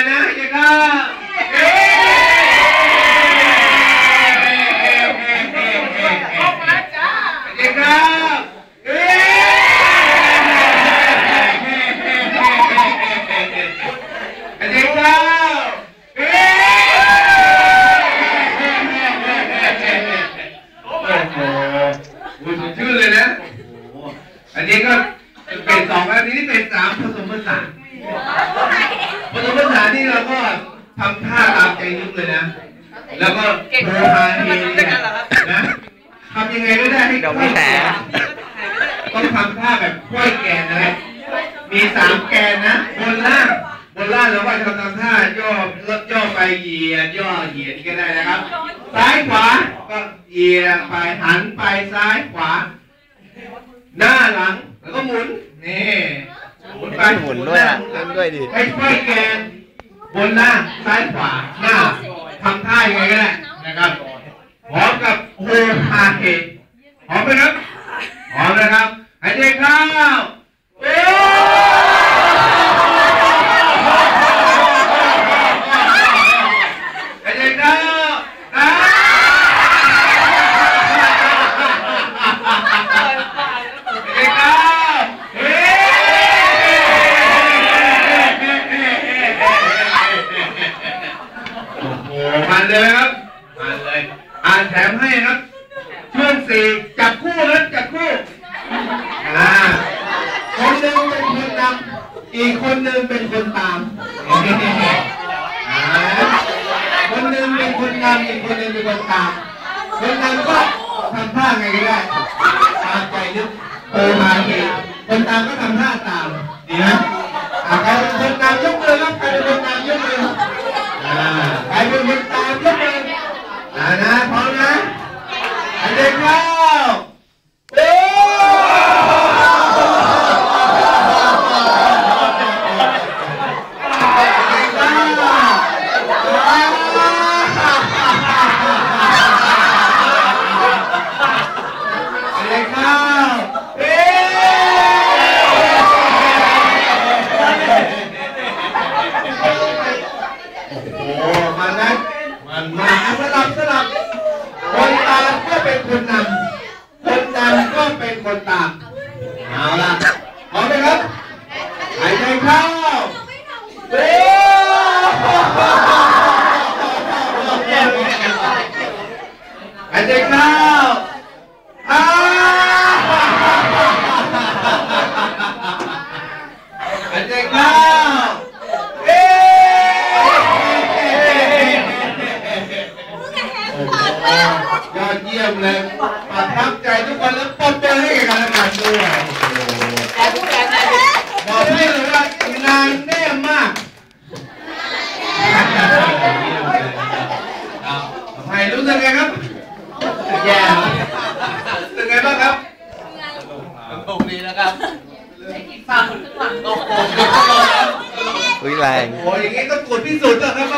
นนะหายใจเข้าเอ๊หายใจเข้าเอ๊หายใจเข้าเอ๊โอ้โหคุณสดชื่นเลยนะอันนี้ก็เป็นสองแล้วทีนี้เป็นสามผสมผสานผสมผสา นนี่เราก็ทำท่าตามใจนึกเลยนะ แล้วก็โพฮาเฮเนี่ยนะทำยังไงก็ได้ให้เดี๋ยวมีแผลต้องทำท่าแบบค่อยแกนนะครับมีสามแกนนะ บนล่าง บนล่างเราก็ทำทำท่าย่อลดย่อไปเหยียดย่อเหยียดนี่ก็ได้นะครับ ซ้ายขวาก็เหยียดไปหันไปซ้ายขวา หน้าหลังแล้วก็หมุนนี่หมุนไปหมุนด้วยอะเล่นด้วยดิให้ค่อยแกน บนล่างซ้ายขวาหน้าทำท่ายังไงก็ได้นะครับพร้อมกับโฮฮาเฮพร้อมไหมครับพร้อมนะครับหายใจเข้า โอ้โหมันเลยครับมันเลย อ่านแถมให้ครับช่วงสี่จับคู่ครับจับคู่อ่าคนหนึ่งเป็นคนนำอีกคนหนึ่งเป็นคนตามอ่าคนหนึ่งเป็นคนนำอีกคนหนึ่งเป็นคนตามคนนำก็ทำท่าไงก็ได้ตามใจนึกโอมาเองคนตามก็ทำท่าตาม ก หายใจเข้าโอ้หายใจเข้าอ้าหายใจเข้าเอ๊ยอดเยี่ยมเลยประทับใจทุกคนแล้วปรบมือให้กันและกันด้วยโอ้โหบอกให้เลยว่างานแน่มากทำไมรู้สึกไงครับแย่รู้สึกไงบ้างครับ ตรงนี้นะครับฟังข้างหลังก็โกงอุ้ยแรง โอ้ยอย่างงี้ต้องตรวจพิสูจน์นะครับว่าเป็นใครเป็นต้องตรวจพิสูจน์นะครับ